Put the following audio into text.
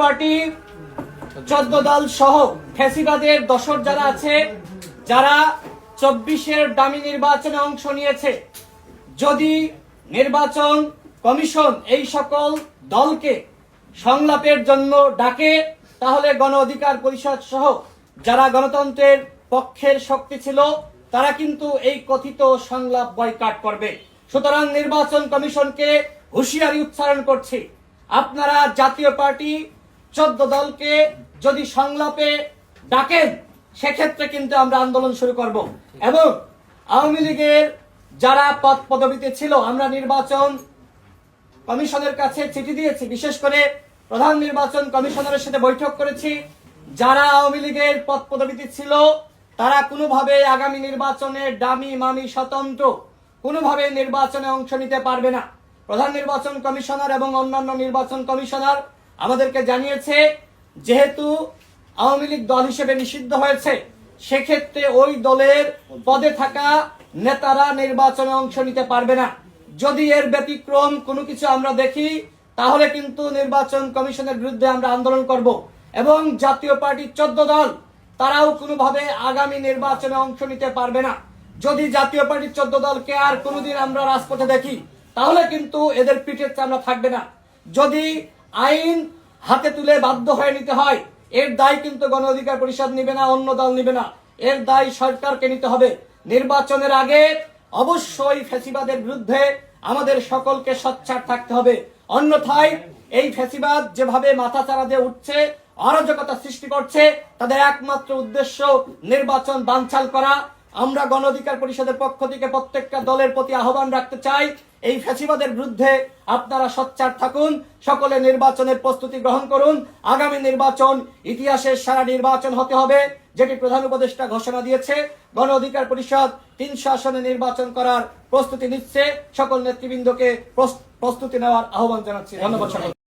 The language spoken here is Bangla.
পার্টি চোদ্দ দল সহ ফ্যাসিবাদের দশর যারা আছে, যারা চব্বিশের দামি নির্বাচনে অংশ নিয়েছে, যদি নির্বাচন কমিশন এই সকল দলকে সংলাপের জন্য ডাকে, তাহলে গণ অধিকার পরিষদ সহ যারা গণতন্ত্রের পক্ষের শক্তি ছিল, তারা কিন্তু এই কথিত সংলাপ বয়কাট করবে। সুতরাং নির্বাচন কমিশনকে হুঁশিয়ারি উচ্চারণ করছি। আপনারা জাতীয় পার্টি চোদ্দ দলকে যদি সংলাপে ডাকেন সেক্ষেত্রে কিন্তু আমরা আন্দোলন শুরু করব। এবং আওয়ামী লীগের যারা পদ পদবিতে ছিল, আমরা নির্বাচন কমিশনের কাছে চিঠি দিয়েছি। বিশেষ করে প্রধান নির্বাচন কমিশনারের সাথে বৈঠক করেছি। যারা আওয়ামী লীগের পদ পদবিতে ছিল, তারা কোনোভাবে আগামী নির্বাচনে ডামি মামি, স্বতন্ত্র কোনোভাবে নির্বাচনে অংশ নিতে পারবে না। প্রধান নির্বাচন কমিশনার এবং অন্যান্য নির্বাচন কমিশনার আমাদেরকে জানিয়েছে, যেহেতু আওয়ামী লীগ দল হিসেবে নিষিদ্ধ হয়েছে, সেক্ষেত্রে ওই দলের পদে থাকা নেতারা নির্বাচনে অংশ নিতে পারবে না। যদি এর ব্যতিক্রম কোনো কিছু আমরা দেখি, তাহলে কিন্তু নির্বাচন কমিশনের বিরুদ্ধে আমরা আন্দোলন করব এবং জাতীয় পার্টির চোদ্দ দল, তারাও কোনোভাবে আগামী নির্বাচনে অংশ নিতে পারবে না। যদি জাতীয় পার্টির চোদ্দ দলকে আর কোনোদিন আমরা রাজপথে দেখি, তাহলে কিন্তু এদের পিঠের চামড়া থাকবে না। যদি আইন হাতে তুলে বাধ্য হয়ে নিতে হয়। এর দায় কিন্তু গণ অধিকার পরিষদ নিবে না, অন্য দল নিবে না। এর দায় সরকারকে নিতে হবে। নির্বাচনের আগে অবশ্যই ফ্যাসিবাদের বিরুদ্ধে আমাদের সকলকে সোচ্চার থাকতে হবে। অন্যথায় এই ফ্যাসিবাদ যেভাবে মাথা চারা দিয়ে উঠছে, অরাজকতা সৃষ্টি করছে, তাদের একমাত্র উদ্দেশ্য নির্বাচন বানচাল করা। আমরা গণ অধিকার পরিষদের পক্ষ থেকে প্রত্যেকটা দলের প্রতি আহ্বান রাখতে চাই, এই ফ্যাসিবাদের বিরুদ্ধে আপনারা সোচ্চার থাকুন, সকলে নির্বাচনের প্রস্তুতি গ্রহণ করুন। আগামী নির্বাচন ইতিহাসের সারা নির্বাচন হতে হবে, যেটি প্রধান উপদেষ্টা ঘোষণা দিয়েছে। গণ অধিকার পরিষদ তিনশো আসনে নির্বাচন করার প্রস্তুতি নিচ্ছে। সকল নেতৃবৃন্দকে প্রস- প্রস্তুতি নেওয়ার আহ্বান জানাচ্ছি। ধন্যবাদ সকল